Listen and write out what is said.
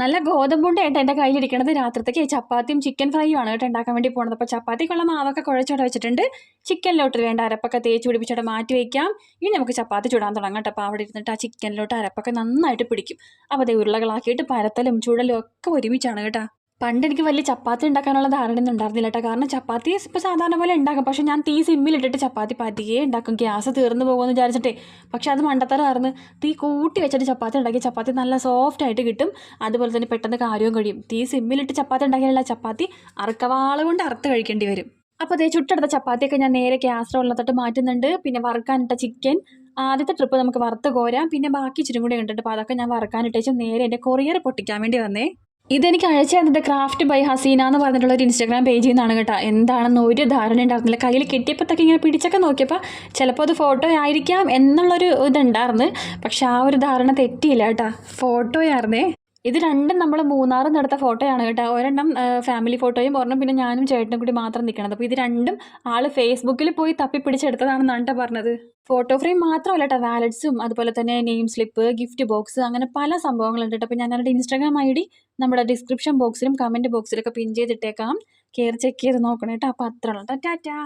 നല്ല ഗോതമ്പുണ്ടായിട്ട് എന്റെ കയ്യിലിരിക്കണത്. രാത്രിത്തേക്ക് ചപ്പാത്തിയും ചിക്കൻ ഫ്രൈയും ആണ് കേട്ടോ ഉണ്ടാക്കാൻ വേണ്ടി പോകുന്നത് അപ്പോൾ ചപ്പാത്തിക്കുള്ള മാവൊക്കെ കുഴച്ചോടെ വെച്ചിട്ടുണ്ട്. ചിക്കനിലോട്ട് വേണ്ട അരപ്പൊക്കെ തേച്ച് പിടിപ്പിച്ചോടെ മാറ്റി വയ്ക്കാം ഇനി നമുക്ക് ചപ്പാത്തി ചൂടാൻ തുടങ്ങാം കേട്ടോ. അപ്പോൾ അവിടെ ഇരുന്നിട്ട് ആ ചിക്കനിലോട്ട് അരപ്പൊക്കെ നന്നായിട്ട് പിടിക്കും. അപ്പോൾ അതേ ഉരുളകളാക്കിയിട്ട് പരത്തലും ചുടലും ഒക്കെ ഒരുമിച്ചാണ് കേട്ടോ. പണ്ട് എനിക്ക് വലിയ ചപ്പാത്തി ഉണ്ടാക്കാനുള്ള ധാരണയൊന്നും ഉണ്ടായിരുന്നില്ല കേട്ടോ കാരണം ചപ്പാത്തി ഇപ്പോൾ സാധാരണ പോലെ ഉണ്ടാക്കും. പക്ഷേ ഞാൻ തീ സിമ്മിലിട്ടിട്ട് ചപ്പാത്തി പതിയെ ഉണ്ടാക്കും. ഗ്യാസ് തീർന്നു പോകുമെന്ന് വിചാരിച്ചിട്ടേ. പക്ഷേ അത് മണ്ടത്തരമായിരുന്നു. തീ കൂട്ടി വെച്ചിട്ട് ചപ്പാത്തി ഉണ്ടാക്കി ചപ്പാത്തി നല്ല സോഫ്റ്റ് ആയിട്ട് കിട്ടും. അതുപോലെ തന്നെ പെട്ടെന്ന് കാര്യവും കഴിയും. തീ സിമ്മിലിട്ട് ചപ്പാത്തി ഉണ്ടാക്കിയാലുള്ള ചപ്പാത്തി അറക്കവാള കൊണ്ട് അറുത്ത് കഴിക്കേണ്ടി വരും. അപ്പോൾ അതേ ചുട്ടെടുത്ത ചപ്പാത്തിയൊക്കെ ഞാൻ നേരെ ഗ്യാസ് ഉള്ളതൊട്ട് മാറ്റുന്നുണ്ട്. പിന്നെ വറുക്കാനിട്ട ചിക്കൻ ആദ്യത്തെ ട്രിപ്പ് നമുക്ക് വറുത്ത് കോരാം. പിന്നെ ബാക്കി ഇച്ചിരി കൂടെ കണ്ടിട്ട് അപ്പോൾ അതൊക്കെ ഞാൻ വറുക്കാനിട്ടേച്ച് നേരെ എന്റെ കൊറിയർ പൊട്ടിക്കാൻ വേണ്ടി വന്നേ. ഇതെനിക്ക് അയച്ചു തന്നത് ക്രാഫ്റ്റ് ബൈ ഹസീന എന്ന് പറഞ്ഞിട്ടുള്ള ഒരു ഇൻസ്റ്റാഗ്രാം പേജിൽ നിന്നാണ് കേട്ടോ. എന്താണെന്ന് ഒരു ധാരണ ഉണ്ടായിരുന്നില്ല. കയ്യിൽ കിട്ടിയപ്പോഴത്തേക്ക് ഇങ്ങനെ പിടിച്ചൊക്കെ നോക്കിയപ്പോൾ ചിലപ്പോൾ അത് ഫോട്ടോ ആയിരിക്കാം എന്നുള്ളൊരു ഇതുണ്ടായിരുന്നു. പക്ഷെ ആ ഒരു ധാരണ തെറ്റിയില്ല കേട്ടോ. ഫോട്ടോയായിരുന്നേ ഇത് രണ്ടും നമ്മൾ മൂന്നാറും എടുത്ത ഫോട്ടോയാണ് കേട്ടോ. ഒരെണ്ണം ഫാമിലി ഫോട്ടോയും ഒരെണ്ണം പിന്നെ ഞാനും ചേട്ടനും കൂടി മാത്രം നിൽക്കണത് അപ്പോൾ ഇത് രണ്ടും ആൾ ഫേസ്ബുക്കിൽ പോയി തപ്പി പിടിച്ചെടുത്തതാണെന്നാണ് കേട്ടോ പറഞ്ഞത്. ഫോട്ടോ ഫ്രെയിം മാത്രമല്ല കേട്ടോ വാലറ്റ്സും അതുപോലെ തന്നെ നെയിം സ്ലിപ്പ് ഗിഫ്റ്റ് ബോക്സ് അങ്ങനെ പല സംഭവങ്ങളുണ്ട് കേട്ടോ. അപ്പോൾ ഞാൻ അവരുടെ ഇൻസ്റ്റാഗ്രാം ഐ ഡി നമ്മുടെ ഡിസ്ക്രിപ്ഷൻ ബോക്സിലും കമന്റ് ബോക്സിലൊക്കെ പിൻ ചെയ്തിട്ടേക്കാം. കയറി ചെക്ക് ചെയ്ത് നോക്കണം കേട്ടോ. അപ്പോൾ അത്ര ഉള്ളൂ. ടാറ്റാ.